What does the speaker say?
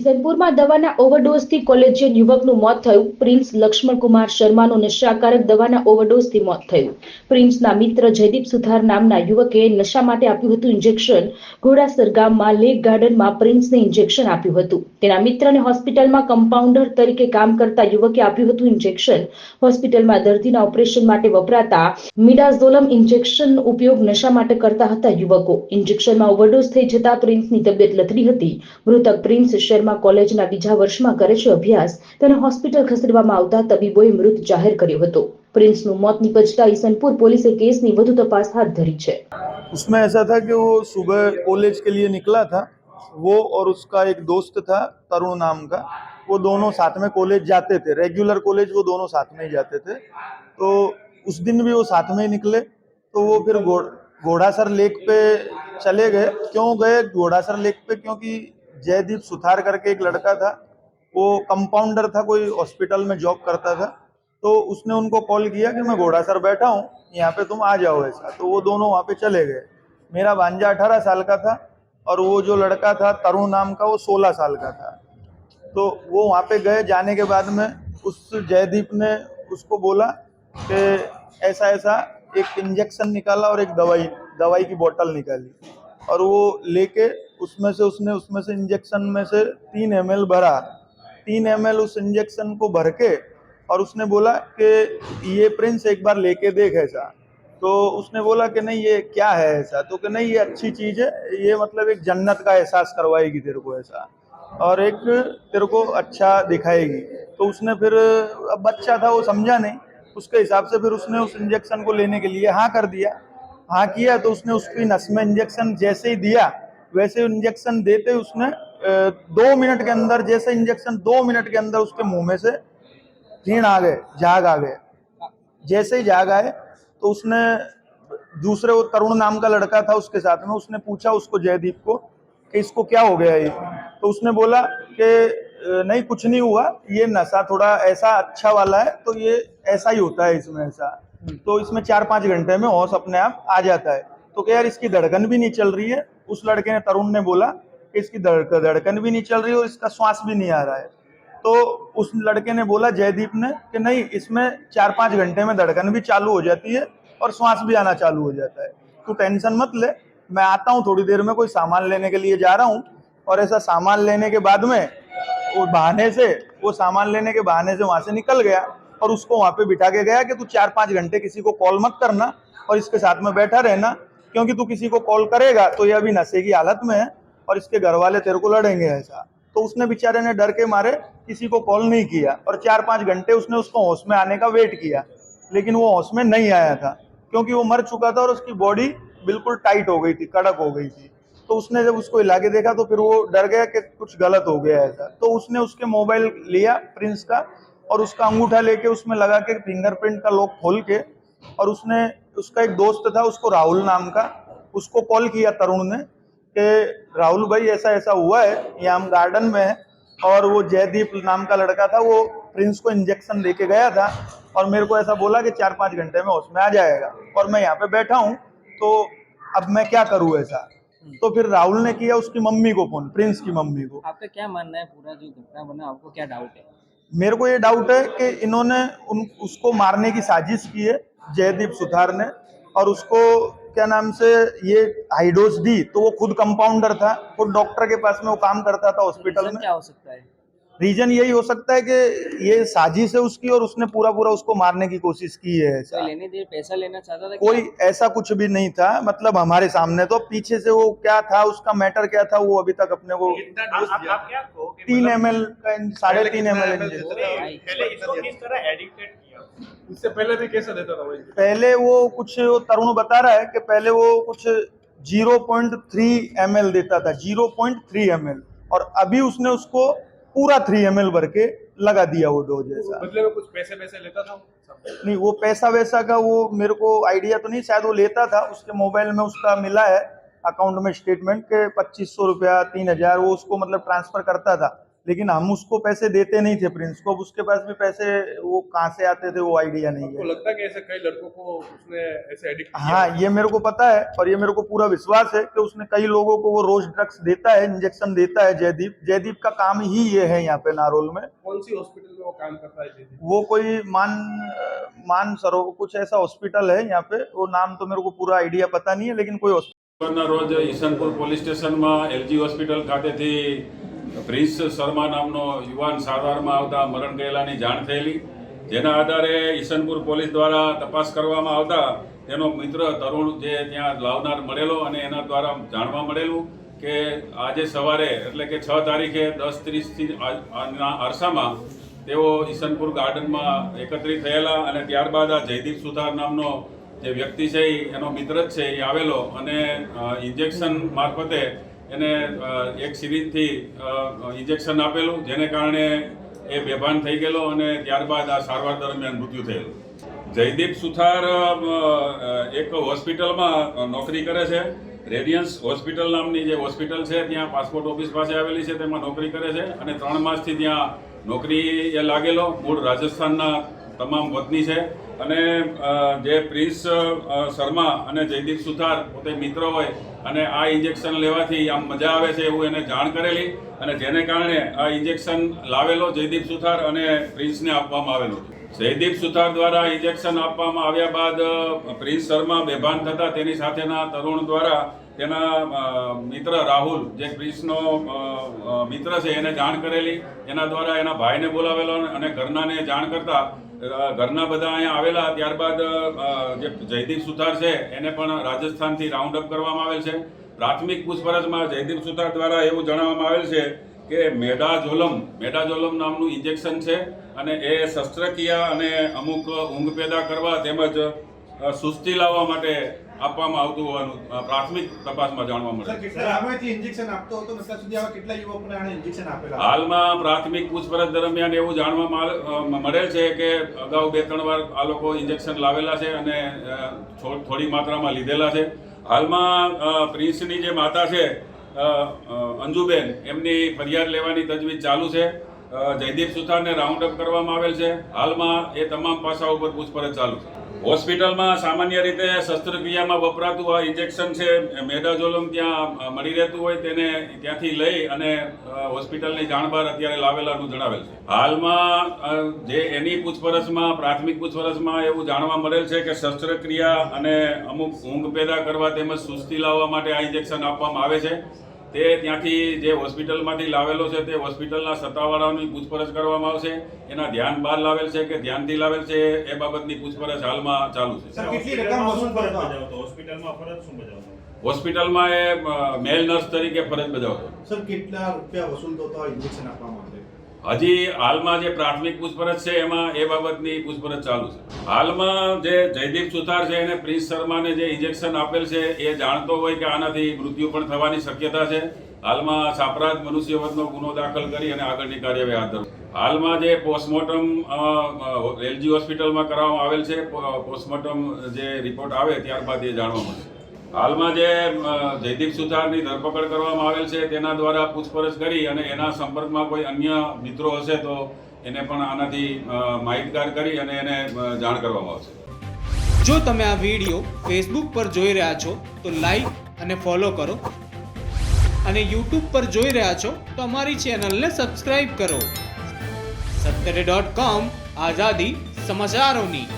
કિશનપુરમાં દવાના ઓવરડોઝથી કોલેજિયન યુવકનું મોત થયું. પ્રિન્સ લક્ષ્મણકુમાર શર્માનું નશાકારક દવાના ઓવરડોઝથી મોત થયું. પ્રિન્સના મિત્ર જયદીપ સુથાર નામના યુવકે નશા માટે આપ્યું હતું ઇન્જેક્શન. ઘોડાસર ગામમાં લેક ગાર્ડનમાં પ્રિન્સને ઇન્જેક્શન આપ્યું હતું. તેના મિત્રને હોસ્પિટલમાં કમ્પાઉન્ડર તરીકે કામ કરતા યુવકે આપ્યું હતું ઇન્જેક્શન હોસ્પિટલમાં દર્દીના ઓપરેશન માટે વપરાતા મિડાઝોલમ ઇન્જેક્શનનો ઉપયોગ નશા માટે કરતા હતા યુવકો ઇન્જેક્શનમાં ઓવરડોઝ થઈ જતા પ્રિન્સની તબિયત લથડી હતી મૃતક પ્રિન્સ શર્મા કોલેજના બીજા વર્ષમાં કરે છે અભ્યાસ તેને હોસ્પિટલ ખસેડવામાં આવતા તબીબોએ મૃત જાહેર કર્યો હતો પ્રિન્સનું મોત નિપજતા ઈસનપુર પોલીસે કેસની વધુ તપાસ હાથ ધરી છે उसमें ऐसा था कि वो सुबह कॉलेज के लिए निकला था वो और उसका एक दोस्त था, तरुण नाम का, वो दोनों साथ में कॉलेज जाते थे। रेगुलर कॉलेज वो दोनों साथ में ही जाते थे। तो उस दिन भी वो साथ में ही निकले तो वो फिर घोड़ घोड़ासर लेक पे चले गए। क्यों गए? घोड़ासर लेक पे क्योंकि जयदीप सुथार करके एक लड़का था, वो कंपाउंडर था, कोई हॉस्पिटल में जॉब करता था। तो उसने उनको कॉल किया कि मैं घोड़ासर बैठा हूँ, यहाँ पे तुम आ जाओ ऐसा। तो वो दोनों वहाँ पे चले गए। मेरा भांजा अठारह साल का था और वो जो लड़का था तरुण नाम का, वो सोलह साल का था। तो वो वहाँ पे गए, जाने के बाद में उस जयदीप ने उसको बोला कि ऐसा ऐसा एक इंजेक्शन निकाला और एक दवाई दवाई की बोतल निकाली। और वो लेके उसमें से, उसने, उसमें से इंजेक्शन में से तीन एम भरा। तीन एम उस इंजेक्शन को भर के और उसने बोला कि ये प्रिंस एक बार लेके देख ऐसा। तो उसने बोला कि नहीं, ये क्या है ऐसा? तो कि नहीं, ये अच्छी चीज़ है, ये मतलब एक जन्नत का एहसास करवाएगी तेरे को ऐसा। और एक तेरे को अच्छा दिखाएगी। तो उसने फिर, अब बच्चा था, वो समझा नहीं। उसके हिसाब से फिर उसने उस इंजेक्शन को लेने के लिए हाँ कर दिया। हाँ किया तो उसने उसकी नस में इंजेक्शन जैसे ही दिया, वैसे इंजेक्शन देते उसने दो मिनट के अंदर, जैसे इंजेक्शन दो मिनट के अंदर उसके मुँह में से ऋण आ गए, जाग आ गए। जैसे ही जाग आए तो उसने दूसरे वो तरुण नाम का लड़का था उसके साथ में उसने पूछा उसको जयदीप को कि इसको क्या हो गया ये? तो उसने बोला कि नहीं कुछ नहीं हुआ ये नशा थोड़ा ऐसा अच्छा वाला है तो ये ऐसा ही होता है इसमें ऐसा। तो इसमें चार पाँच घंटे में होश अपने आप आ जाता है। तो क्या यार इसकी धड़कन भी नहीं चल रही है। उस लड़के ने तरुण ने बोला कि इसकी धड़कन भी नहीं चल रही और इसका श्वास भी नहीं आ रहा है। तो उस लड़के ने बोला जयदीप ने कि नहीं इसमें चार पाँच घंटे में धड़कन भी चालू हो जाती है और श्वास भी आना चालू हो जाता है। तू टेंशन मत ले, मैं आता हूँ, थोड़ी देर में कोई सामान लेने के लिए जा रहा हूँ और ऐसा सामान लेने के बाद में वो बहाने से, वो सामान लेने के बहाने से वहाँ से निकल गया और उसको वहाँ पे बिठा के गया कि तू चार पाँच घंटे किसी को कॉल मत करना और इसके साथ में बैठा रहना, क्योंकि तू किसी को कॉल करेगा तो ये अभी नशे की हालत में है और इसके घर वाले तेरे को लड़ेंगे ऐसा। तो उसने बेचारे ने डर के मारे, किसी को कॉल नहीं किया और चार पाँच घंटे उसने उसको होश में आने का वेट किया, लेकिन वो होश में नहीं आया था। क्योंकि वो मर चुका था और उसकी बॉडी बिल्कुल टाइट हो गई थी, कड़क हो गई थी। तो उसने जब उसको हिला के देखा तो फिर वो डर गया कि कुछ गलत हो गया ऐसा। तो उसने उसके मोबाइल लिया प्रिंस का और उसका अंगूठा लेके उसमें लगा के फिंगरप्रिंट का लॉक खोल के और उसने, उसका एक दोस्त था, उसको राहुल नाम का, उसको कॉल किया तरुण ने कि, राहुल भाई ऐसा ऐसा हुआ है यहाँ हम गार्डन में है। और वो जयदीप नाम का लड़का था, वो प्रिंस को इंजेक्शन लेके गया था और मेरे को ऐसा बोला कि चार पाँच घंटे में उसमें आ जाएगा और मैं यहाँ पे बैठा हूँ तो अब मैं क्या करूँ ऐसा? तो फिर राहुल ने किया उसकी मम्मी को फ़ोन प्रिंस की मम्मी को। आपका क्या मानना है? पूरा जो घटना बना आपको क्या डाउट है? मेरे को ये डाउट है कि इन्होंने उन उसको मारने की साजिश की है जयदीप सुथार ने और उसको क्या नाम से ये हाइडोज दी तो वो खुद कंपाउंडर था खुद डॉक्टर के पास में वो काम करता था हॉस्पिटल में। क्या हो सकता है? रीजन यही हो सकता है कि ये साजिश है उसकी और उसने पूरा पूरा उसको मारने की कोशिश की है लेने देर पैसा लेना चाहता था कोई ऐसा कुछ भी नहीं था मतलब हमारे सामने तो पीछे से वो क्या था उसका मैटर क्या था वो अभी तक अपने को कि तीन मतलब- एम एल का साढ़े पहले तीन एम एल इससे पहले भी कैसे देता था वो पहले वो कुछ वो तरुण बता रहा है कि पहले वो कुछ 0.3 ml देता था 0.3 ml और अभी उसने उसको पूरा थ्री एमएल भर के लगा दिया वो डोज ऐसा। बदले में कुछ पैसे पैसे लेता था नहीं वो पैसा वैसा का वो मेरे को आइडिया तो नहीं शायद वो लेता था। उसके मोबाइल में उसका मिला है अकाउंट में स्टेटमेंट के पच्चीस सौ रुपया तीन हज़ार वो उसको मतलब ट्रांसफ़र करता था। लेकिन हम उसको पैसे देते नहीं थे प्रिंस को अब उसके पास भी पैसे वो कहाँ से आते थे वो आइडिया नहीं आपको है लगता है कि ऐसे कई लड़कों को उसने ऐसे एडिक्ट किया हाँ ये मेरे को पता है और ये मेरे को पूरा विश्वास है कि उसने कई लोगों को वो रोज ड्रग्स देता है इंजेक्शन देता है जयदीप जयदीप का काम ही ये है यहाँ पे नारोल में कौन सी हॉस्पिटल में वो काम करता है जयदीप वो कोई मान मान सरोवर कुछ ऐसा हॉस्पिटल है यहाँ पे वो नाम तो मेरे को पूरा आइडिया पता नहीं है लेकिन कोई हॉस्पिटल ના રોજ ઈસનપુર પોલીસ સ્ટેશનમાં એલજી હોસ્પિટલ ખાતેથી પ્રિન્સ શર્મા નામનો યુવાન સારવારમાં આવતા મરણ ગયેલાની જાણ થયેલી. જેના આધારે ઈસનપુર પોલીસ દ્વારા તપાસ કરવામાં આવતા તેનો મિત્ર તરુણ જે ત્યાં લાવનાર મળેલો અને એના દ્વારા જાણવા મળેલું કે આજે સવારે, એટલે કે છ તારીખે દસ ત્રીસથી અરસામાં તેઓ ઈસનપુર ગાર્ડનમાં એકત્રિત થયેલા અને ત્યારબાદ આ જયદીપ સુથાર નામનો જે વ્યક્તિ છે એનો મિત્ર જ છે એ આવેલો અને ઇન્જેક્શન મારફતે એને એક સિરીજથી ઇન્જેક્શન આપેલું, જેને કારણે એ બેભાન થઈ ગયેલો અને ત્યારબાદ આ સારવાર દરમિયાન મૃત્યુ થયેલું. જયદીપ સુથાર એક હોસ્પિટલમાં નોકરી કરે છે. રેડિયન્સ હોસ્પિટલ નામની જે હોસ્પિટલ છે, ત્યાં પાસપોર્ટ ઓફિસ પાસે આવેલી છે, તેમાં નોકરી કરે છે અને ત્રણ માસથી ત્યાં નોકરી એ લાગેલો. મૂળ રાજસ્થાનના તમામ વતની છે. અને જે પ્રિન્સ શર્મા અને જયદીપ સુથાર પોતે મિત્ર હોય અને આ ઇન્જેક્શન લેવાથી આમ મજા આવે છે એવું એને જાણ કરેલી અને જેને કારણે આ ઇન્જેક્શન લાવેલો જયદીપ સુથાર અને પ્રિન્સને આપવામાં આવેલું. જયદીપ સુથાર દ્વારા ઇન્જેક્શન આપવામાં આવ્યા બાદ પ્રિન્સ શર્મા બેભાન થતા તેની સાથેના તરુણ દ્વારા તેના મિત્ર રાહુલ, જે પ્રિન્સનો મિત્ર છે એને જાણ કરેલી. એના દ્વારા એના ભાઈને બોલાવેલો અને ઘરનાને જાણ કરતા ઘરના બધા અહીંયા આવેલા, ત્યારબાદ જે જયદીપ સુથાર છે, એને પણ રાજસ્થાનથી રાઉન્ડ અપ કરવામાં આવેલ છે. પ્રાથમિક પૂછપરછમાં જયદીપ સુથાર દ્વારા એવું જણાવવામાં આવેલ છે કે મેડાઝોલમ મેડાઝોલમ નામનું ઇન્જેક્શન છે અને એ શસ્ત્રક્રિયા અને અમુક ઊંઘ પેદા કરવા તેમજ સુસ્તી લાવવા માટે આપવામાં આવતું હોવાનું પ્રાથમિક તપાસમાં જાણવા મળે હાલમાં પ્રાથમિક પૂછપરછ દરમિયાન એવું જાણવામાં મળેલ છે કે અગાઉ બે ત્રણ વાર આ લોકો ઇન્જેક્શન લાવેલા છે અને થોડી માત્રામાં લીધેલા છે. હાલમાં પ્રિન્સની જે માતા છે અંજુબેન એમની ફરિયાદ લેવાની તજવીજ ચાલુ છે. જયદીપ સુથારને રાઉન્ડ અપ કરવામાં આવેલ છે. હાલમાં એ તમામ પાસાઓ પર પૂછપરછ ચાલુ છે. હોસ્પિટલમાં સામાન્ય રીતે શસ્ત્રક્રિયામાં વપરાતું આ ઇન્જેક્શન છે, મેડાઝોલમ ત્યાં મળી રહેતું હોય તેને ત્યાંથી લઈ અને હોસ્પિટલની જાણ બહાર અત્યારે લાવેલાનું જણાવેલ છે. હાલમાં જે એની પૂછપરછમાં, પ્રાથમિક પૂછપરછમાં એવું જાણવા મળેલ છે કે શસ્ત્રક્રિયા અને અમુક ઊંઘ પેદા કરવા તેમજ સુસ્તી લાવવા માટે આ ઇન્જેક્શન આપવામાં આવે છે. તે ત્યાંથી જે હોસ્પિટલમાંથી લાવેલો છે તે હોસ્પિટલના સત્તાવાળાઓની પૂછપરછ કરવામાં આવશે. એના ધ્યાન બહાર લાવેલ છે કે ધ્યાનથી લાવેલ છે? એ બાબતની પૂછપરછ હાલમાં ચાલુ છે. સર કેટલી રકમ વસૂલ કરતો હોસ્પિટલમાં ફરજ શું બજાવતો? હોસ્પિટલમાં એ મેલ નર્સ તરીકે ફરજ બજાવતો. સર કેટલા રૂપિયા વસૂલતો હતો ઇન્જેક્શન આપવા માટે? હજી હાલમાં જે પ્રાથમિક પૂછપરછ છે, એમાં એ બાબતની પૂછપરછ ચાલુ છે. હાલમાં જે જયદીપ સુથાર છે, એને પ્રિન્સ શર્માને જે ઇન્જેક્શન આપેલ છે, એ જાણતો હોય કે આનાથી મૃત્યુ પણ થવાની શક્યતા છે. હાલમાં સાપરાધ મનુષ્યવધનો ગુનો દાખલ કરી અને આગળની કાર્યવાહી હાથ ધરવા હાલમાં જે પોસ્ટમોર્ટમ એલજી હોસ્પિટલમાં કરાવવામાં આવેલ છે પોસ્ટમોર્ટમ જે રિપોર્ટ આવે ત્યારબાદ એ જાણવા મળશે. હાલમાં જે જયદીપ સુથારની ધરપકડ કરવામાં આવેલ છે, તેના દ્વારા પૂછપરછ કરી અને એના સંપર્કમાં કોઈ અન્ય મિત્રો હશે તો એને પણ આનાથી માહિતગાર કરી અને એને જાણ કરવામાં આવશે. જો તમે આ વીડિયો ફેસબુક પર જોઈ રહ્યા છો, તો લાઈક અને ફોલો કરો. અને યુટ્યુબ પર જોઈ રહ્યા છો, તો અમારી ચેનલને સબસ્ક્રાઈબ કરો. સત્તરે ડોટ કોમ આઝાદી સમાચારોની.